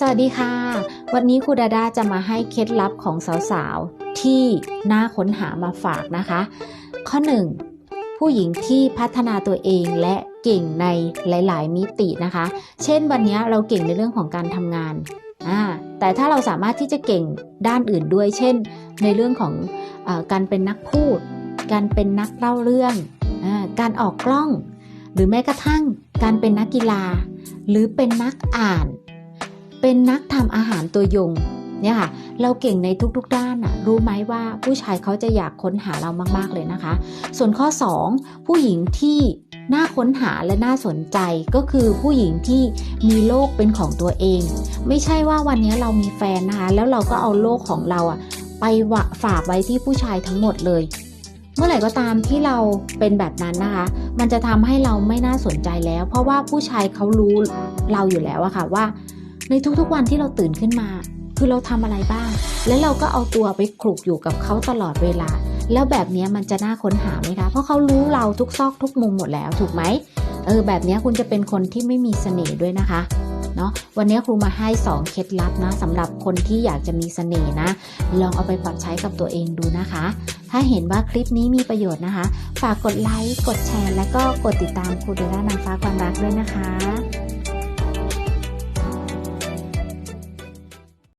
สวัสดีค่ะ วันนี้ครูดาดาจะมาให้เคล็ดลับของสาวๆ ที่น่าค้นหามาฝากนะคะ ข้อ 1. ผู้หญิงที่พัฒนาตัวเองและเก่งในหลาย ๆ มิตินะคะ เช่นวันนี้เราเก่งในเรื่องของการทำงานอ่าแต่ถ้าเราสามารถที่จะเก่งด้านอื่นด้วย เช่น ในเรื่องของอการเป็นนักพูด การเป็นนักเล่าเรื่องอการออกกล้อง หรือแม้กระทั่งการเป็นนักกีฬา หรือเป็นนักอ่าน เป็นนักทำอาหารตัวยงเนี่ยค่ะเราเก่งในทุกๆด้านอะรู้ไหมว่าผู้ชายเขาจะอยากค้นหาเรามากๆเลยนะคะ ส่วนข้อ 2 ผู้หญิงที่น่าค้นหาและน่าสนใจก็คือผู้หญิงที่มีโลกเป็นของตัวเอง ไม่ใช่ว่าวันนี้เรามีแฟนนะคะแล้วเราก็เอาโลกของเราอะไปฝากไว้ที่ผู้ชายทั้งหมดเลย เมื่อไหร่ก็ตามที่เราเป็นแบบนั้นนะคะ มันจะทำให้เราไม่น่าสนใจแล้ว เพราะว่าผู้ชายเขารู้เราอยู่แล้วอะค่ะว่า ในทุกๆวันที่เราตื่นขึ้นมา คือเราทำอะไรบ้าง แล้วเราก็เอาตัวไปคลุกอยู่กับเขาตลอดเวลา แล้วแบบนี้มันจะน่าค้นหาไหมคะ เพราะเขารู้เราทุกซอกทุกมุมหมดแล้วถูกไหมเออแบบนี้คุณจะเป็นคนที่ไม่มีเสน่ห์ด้วยนะคะเนาะวันนี้ครูมาให้ 2 เคล็ดลับนะสำหรับคนที่อยากจะมีเสน่ห์นะ ลองเอาไปปรับใช้กับตัวเองดูนะคะ ถ้าเห็นว่าคลิปนี้มีประโยชน์นะคะ ฝากกดไลค์กดแชร์ และก็กดติดตามครูเดล่านางฟ้าความรักด้วยนะคะ